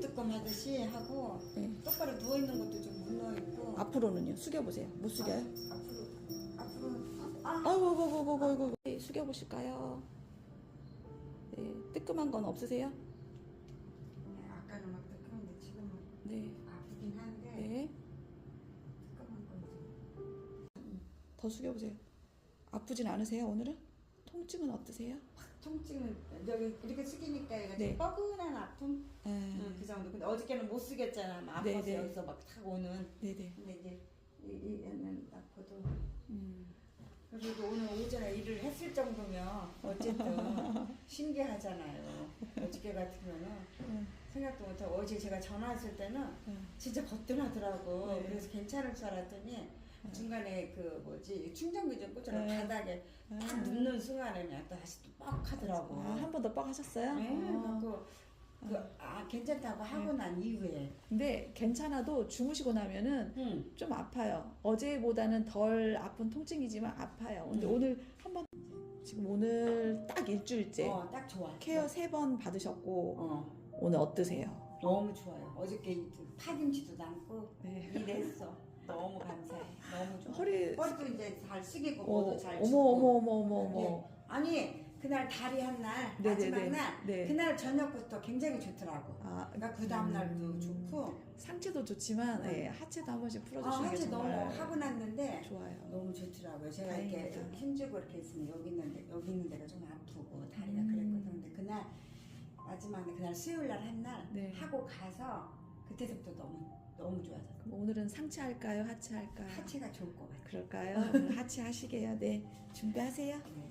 뜨끔뜨끔 하듯이 하고 네. 똑바로 누워 있는 것도 좀 못 누워 있고 앞으로는요? 숙여보세요. 못 숙여요? 앞으로 앞으로 아 아이고, 아이고, 아이고, 아이고, 아이고. 네, 숙여보실까요? 네, 뜨끔한 건 없으세요? 네, 아까는 막 뜨끔한데 지금은 네. 아프긴 한데 네. 뜨끔한 건지 더 숙여보세요. 아프진 않으세요, 오늘은? 통증은 어떠세요? 통증은 여기 이렇게 숙이니까 얘가 네. 좀 뻐근한 아픔 네. 응, 그 정도 근데 어저께는 못 숙였잖아 막 아파서 네, 네. 여기서 막탁 오는 네네. 근데 이제 이, 이 얘는 아파도 음. 그래도 오늘 오전에 일을 했을 정도면 어쨌든 신기하잖아요. 어저께 같으면은 음. 생각도 못하고 어제 제가 전화했을 때는 음. 진짜 거뜬하더라고. 네. 그래서 괜찮을 줄 알았더니 중간에 그 뭐지 충전기 좀 꽂아놓고 네. 바닥에 딱 아. 눕는 순간에 그냥 또 다시 또 뻑 하더라고. 아, 한 번더뻑 하셨어요? 네, 아. 그래갖고 그, 아 괜찮다고 하고 난 이후에 근데 괜찮아도 주무시고 나면은 응. 좀 아파요. 어제보다는 덜 아픈 통증이지만 아파요. 근데 음. 오늘 한 번 지금 오늘 딱 일주일째 어, 딱 좋아. 케어 세 번 받으셨고 어, 오늘 어떠세요? 너무 좋아요. 어저께 이 파김치도 담고 네. 일했어. 너무 감사해. 머리도 이제 잘 숙이고 어, 뭐도 잘 어머. 어머 어머 어머 어머. 네. 아니 그날 다리 한 날 네네네. 마지막 날 네. 그날 저녁부터 굉장히 좋더라고. 아, 그러니까 그 다음 날도 음. 좋고 상체도 좋지만 네. 예, 하체도 한 번씩 아, 풀어주시는 게 사실 너무 정말 하고 났는데 좋아요. 너무 좋더라고요. 제가 이렇게 다행이다. 힘주고 이렇게 있으면 여기 있는데 여기 있는 데가 좀 아프고 다리가 음. 그랬거든. 근데 그날 마지막 날 그날 수요일 날 한 날 네. 하고 가서 그때부터 너무 너무 좋아졌어. 그럼 오늘은 상체 할까요? 하체 할까요? 하체가 좋을 것 같아. 그럴까요? 오늘 하체 하시게요. 네, 준비하세요. 네.